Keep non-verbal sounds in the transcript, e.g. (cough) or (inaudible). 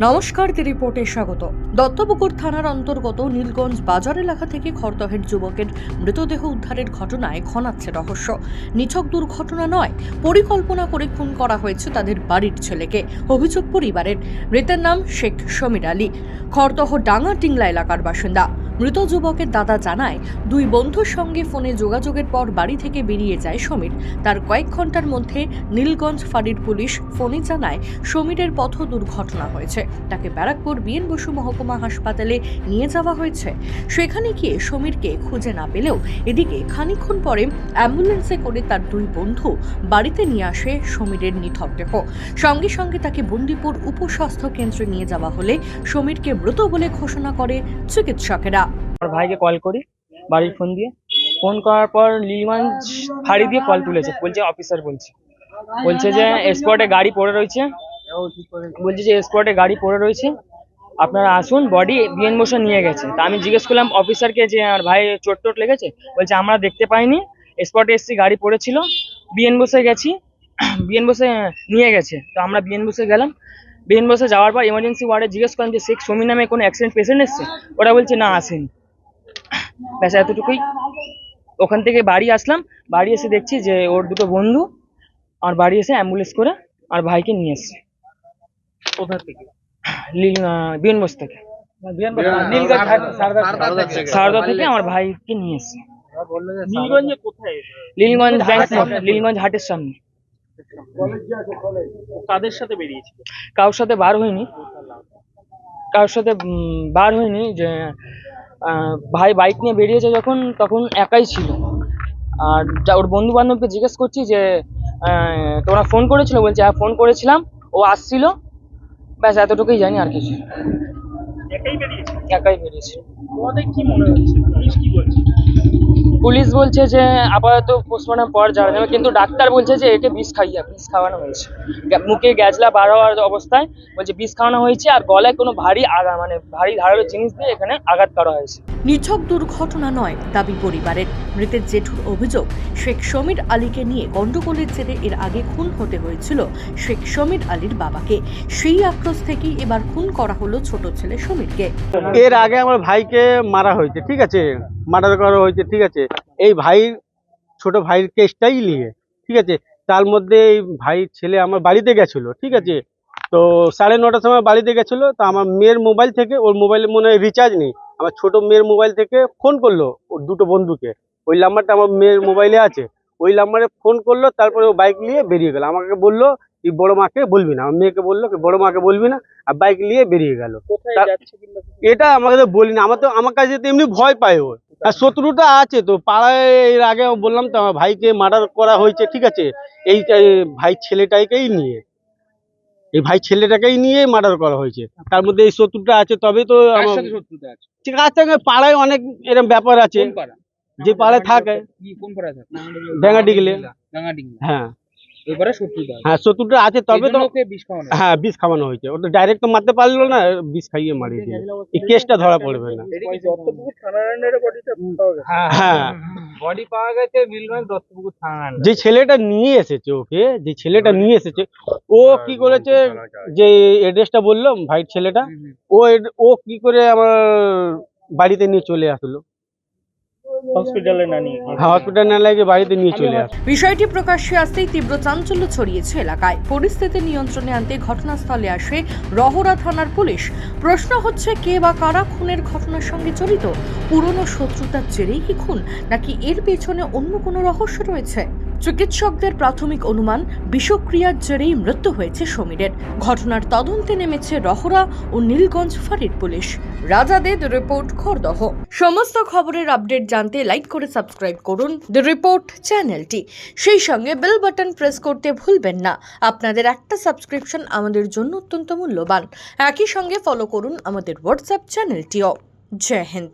নমস্কার দি রিপোর্টে স্বাগত। দত্তপুকুর থানার অন্তর্গত নীলগঞ্জ বাজার এলাকা থেকে খরদহের যুবকের মৃতদেহ উদ্ধারের ঘটনায় ঘনাচ্ছে রহস্য। নিছক দুর্ঘটনা নয়, পরিকল্পনা করে খুন করা হয়েছে তাদের বাড়ির ছেলেকে, অভিযোগ পরিবারের। মৃতের নাম শেখ সমীর আলী। খরদহ ডাঙা টিংলা এলাকার বাসিন্দা। মৃত যুবকের দাদা জানায়, দুই বন্ধুর সঙ্গে ফোনে যোগাযোগের পর বাড়ি থেকে বেরিয়ে যায় সমীর। তার কয়েক ঘণ্টার মধ্যে নীলগঞ্জ ফাঁড়ির পুলিশ ফোনে জানায়, সমীরের পথ দুর্ঘটনা হয়েছে। তাকে ব্যারাকপুর বিএন বসু মহকুমা হাসপাতালে নিয়ে যাওয়া হয়েছে। সেখানে গিয়ে সমীরকে খুঁজে না পেলেও এদিকে খানিক্ষণ পরে অ্যাম্বুলেন্সে করে তার দুই বন্ধু বাড়িতে নিয়ে আসে সমীরের নিথর দেহ। সঙ্গে সঙ্গে তাকে বন্দিপুর উপস্বাস্থ্য কেন্দ্রে নিয়ে যাওয়া হলে সমীরকে মৃত বলে ঘোষণা করে চিকিৎসকেরা। আমার ভাইকে কল করি, বাড়ির ফোন দিয়ে। ফোন করার পর লিলগঞ্জ ফাঁড়ি দিয়ে কল তুলেছে, বলছে অফিসার বলছে। বলছে যে স্পটে গাড়ি পড়ে রয়েছে। বলছে যে স্পটে গাড়ি পড়ে রয়েছে। আপনারা আসুন বডি বিএন বসে নিয়ে গেছে। তা আমি জিজ্ঞেস করলাম অফিসারকে যে আমার ভাই চোট টোট লেগেছে? বলছে, আমরা দেখতে পাইনি। স্পটে এসছি, গাড়ি পড়েছিল। বিএন বসে গেছি। (clears throat) বিএন বসে নিয়ে গেছে। তো আমরা বিএন বসে গেলাম। বিএন বসে যাওয়ার পর এমার্জেন্সি ওয়ার্ডে জিজ্ঞেস করলাম যে, শেখ সমীর নামে কোনো অ্যাক্সিডেন্ট পেশেন্ট এসছে? ওরা বলছে, না, আসেনি। ব্যাস এতটুকুই। ওখান থেকে বাড়ি আসলাম। বাড়ি এসে দেখছি যে ওর দুটো বন্ধু আর বাড়ি এসে অ্যাম্বুলেন্স করে আর ভাইকে নিয়ে এসছে। কোথা থেকে? বিএনবোস থেকে। সারদা থেকে। আমার ভাইকে নিয়ে এসছে? লীলগঞ্জ ব্যাংক লীলগঞ্জ হাটের সামনে কাদের সাথে বেরিয়েছিল? কারোর সাথে বার হয়নি। কারোর সাথে বার হয়নি যে ভাই বাইক নিয়ে বেরিয়েছে যখন তখন একাই ছিল। আর যা ওর বন্ধু বান্ধবকে জিজ্ঞেস করছি যে আহ, তোমরা ফোন করেছিল? বলছে হ্যাঁ ফোন করেছিলাম। ও আসছিল। ব্যাস এতটুকুই জানি আর কিছু একাই বেরিয়েছে? একাই বেরিয়েছে। তোমাদের কি মনে হচ্ছে? পুলিশ কি বলছে? পুলিশ বলছে যে আপাতত পোস্টমর্টম পর যাওয়া যাবে কিন্তু ডাক্তার বলছে যে একে বিষ খাইয়া বিষ খাওয়ানো হয়েছে। মুখে গ্যাজলা বার হওয়ার অবস্থায় বলছে বিষ খাওয়ানো হয়েছে আর গলায় কোনো ভারী আগা মানে ভারী ধারালো জিনিস দিয়ে এখানে আঘাত করা হয়েছে। নিছক দুর্ঘটনা নয় দাবি পরিবারের। মৃতের জেঠুর অভিযোগ শেখ সমীর আলীকে নিয়ে গন্ডগোলের জেরে এর আগে খুন হতে হয়েছিল শেখ সমীর আলীর বাবাকে। সেই আক্রোশ থেকেই এবার খুন করা হলো ছোট ছেলে সমীরকে এর আগে আমার ভাইকে মারা হয়েছে ঠিক আছে? মার্ডার করা হয়েছে ঠিক আছে? এই ভাই ছোট ভাইয়ের কেসটাই নিয়ে ঠিক আছে? তার মধ্যে এই ভাই ছেলে আমার বাড়িতে গেছিল ঠিক আছে? তো সাড়ে নটার সময় বাড়িতে গেছিল তো আমার মেয়ের মোবাইল থেকে ওর মোবাইলে মনে হয় রিচার্জ নেই। আমার ছোট মেয়ের মোবাইল থেকে ফোন করল ওর দুটো বন্ধুকে। ওই নাম্বারটা আমার মেয়ের মোবাইলে আছে। ওই নাম্বারে ফোন করল তারপরে ও বাইক নিয়ে বেরিয়ে গেল। আমাকে বলল তুই বড় মাকে বলবি না? আমার মেয়েকে বলল কি বড় মাকে বলবি না? আর বাইক নিয়ে বেরিয়ে গেল? এটা আমাকে তো বলি না আমার তো আমার কাছে তো এমনি ভয় পায় ও আর শত্রুটা আছে তো পাড়ায় এর আগে বললাম তো আমার ভাইকে মার্ডার করা হয়েছে ঠিক আছে? এই ভাই ছেলেটাকেই নিয়ে এই ভাই ছেলেটাকেই নিয়ে মার্ডার করা হয়েছে। তার মধ্যে এই শত্রুটা আছে তবে তো আমার- পাড়ায় অনেক এরকম ব্যাপার আছে। যে পাড়ায় থাকে। পাড়া থাকে? হ্যাঁ। এবারে হ্যাঁ শত্রুটা আছে তবে তো ওকে বিষ খাওয়ানো হ্যাঁ বিষ খাওয়ানো হয়েছে। ও তো ডাইরেক্ট তো মারতে পারল না বিষ খাইয়ে মারিয়ে দিয়ে এই কেসটা ধরা পড়বে না। হ্যাঁ। বডি পাওয়া গেছে দত্তপুকুর থানার যে ছেলেটা নিয়ে এসেছে ওকে যে ছেলেটা নিয়ে এসেছে ও কি করেছে যে এড্রেসটা বলল ভাই ছেলেটা ও ও কি করে আমার বাড়িতে নিয়ে চলে আসলো? হসপিটালে না নিয়ে গিয়ে। হ্যাঁ না লাগে বাড়িতে নিয়ে চলে আসলো বিষয়টি প্রকাশ্যে আসতেই তীব্র চাঞ্চল্য ছড়িয়েছে এলাকায়। পরিস্থিতি নিয়ন্ত্রণে আনতে ঘটনাস্থলে আসে রহরা থানার পুলিশ। প্রশ্ন হচ্ছে কে বা কারা খুনের ঘটনার সঙ্গে জড়িত? পুরনো শত্রুতার জেরেই কি খুন? নাকি এর পেছনে অন্য কোনো রহস্য রয়েছে? চিকিৎসকদের প্রাথমিক অনুমান, বিষক্রিয়ার জেরেই মৃত্যু হয়েছে সমীরের। ঘটনার তদন্তে নেমেছে রহরা ও নীলগঞ্জ ফাঁড়ির পুলিশ। রাজাদের রিপোর্ট খরদহ। সমস্ত খবরের আপডেট জানতে লাইক করে সাবস্ক্রাইব করুন দ্য রিপোর্ট চ্যানেলটি। সেই সঙ্গে বেল বাটন প্রেস করতে ভুলবেন না। আপনাদের একটা সাবস্ক্রিপশন আমাদের জন্য অত্যন্ত মূল্যবান। একই সঙ্গে ফলো করুন আমাদের হোয়াটসঅ্যাপ চ্যানেলটিও। জয় হিন্দ।